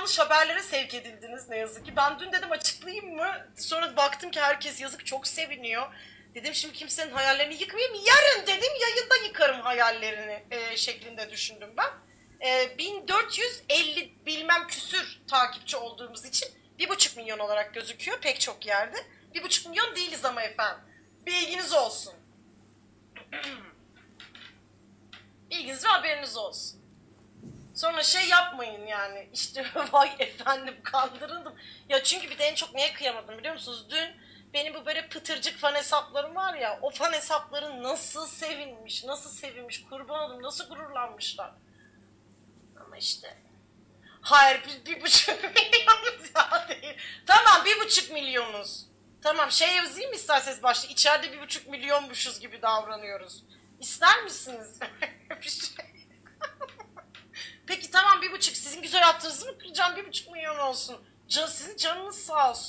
yanlış haberlere sevk edildiniz ne yazık ki. Ben dün dedim açıklayayım mı? Sonra baktım ki herkes yazık çok seviniyor. Dedim şimdi kimsenin hayallerini yıkmayayım. Yarın dedim yayında yıkarım hayallerini e, şeklinde düşündüm ben. E, 1450 bilmem küsür takipçi olduğumuz için bir buçuk milyon olarak gözüküyor pek çok yerde. Bir buçuk milyon değiliz ama efendim. Bilginiz olsun. Bilginiz ve haberiniz olsun. Sonra şey yapmayın yani işte vay efendim kandırıldım. Ya çünkü bir de en çok neye kıyamadım biliyor musunuz? Dün benim bu böyle pıtırcık fan hesaplarım var ya o fan hesapları nasıl sevinmiş, nasıl sevinmiş kurban oldum, nasıl gururlanmışlar. Ama işte hayır bir, bir buçuk milyonuz ya değil. Tamam bir buçuk milyonuz. Tamam şey yazayım isterseniz başta içeride bir buçuk milyonmuşuz gibi davranıyoruz. İster misiniz? bir şey. Peki tamam bir buçuk. Sizin güzel hatırınızı mı kıracağım? Bir buçuk milyon olsun. Can, sizin canınız sağ olsun.